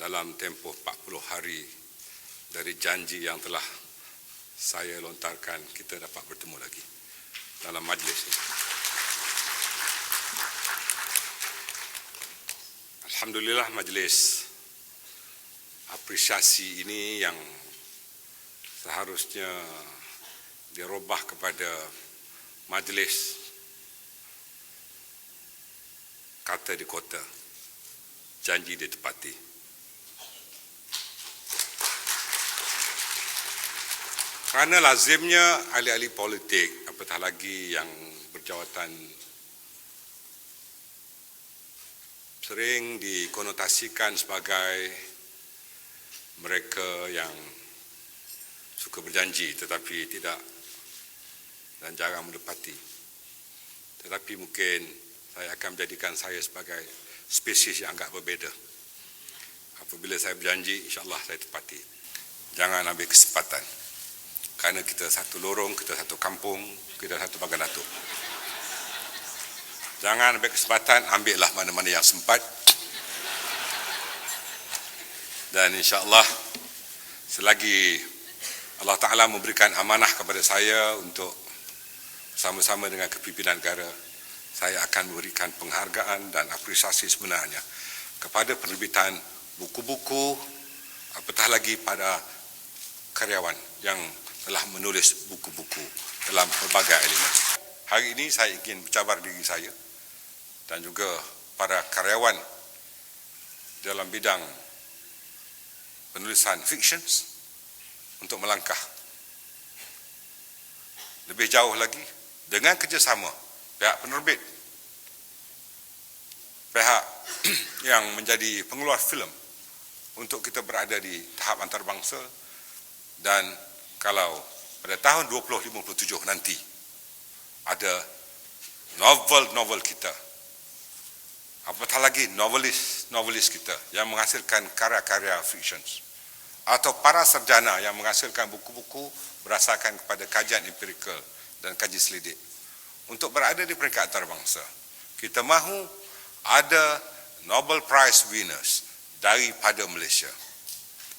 dalam tempoh 40 hari dari janji yang telah saya lontarkan kita dapat bertemu lagi dalam majlis ini. Alhamdulillah majlis apresiasi ini yang seharusnya dirubah kepada majlis kata di kota janji ditepati kerana lazimnya ahli-ahli politik apatah lagi yang berjawatan sering dikonotasikan sebagai mereka yang suka berjanji tetapi tidak dan jarang menepati. Tetapi mungkin saya akan menjadikan saya sebagai spesies yang agak berbeza. Apabila saya berjanji, insyaAllah saya tepati. Jangan ambil kesempatan. Kerana kita satu lorong, kita satu kampung, kita satu bagan datuk. Jangan ambil kesempatan, ambillah mana-mana yang sempat. Dan insyaAllah selagi Allah Ta'ala memberikan amanah kepada saya untuk bersama-sama dengan kepimpinan negara, saya akan memberikan penghargaan dan apresiasi sebenarnya kepada penerbitan buku-buku, apatah lagi pada karyawan yang telah menulis buku-buku dalam pelbagai elemen. Hari ini saya ingin bercabar diri saya dan juga para karyawan dalam bidang penulisan fictions untuk melangkah lebih jauh lagi dengan kerjasama pihak penerbit pihak yang menjadi pengeluar filem untuk kita berada di tahap antarabangsa dan kalau pada tahun 2057 nanti ada novel-novel kita apatah lagi novelis-novelis kita yang menghasilkan karya-karya fictions atau para sarjana yang menghasilkan buku-buku berdasarkan kepada kajian empirikal dan kaji selidik untuk berada di peringkat antarabangsa. Kita mahu ada Nobel Prize winners daripada Malaysia.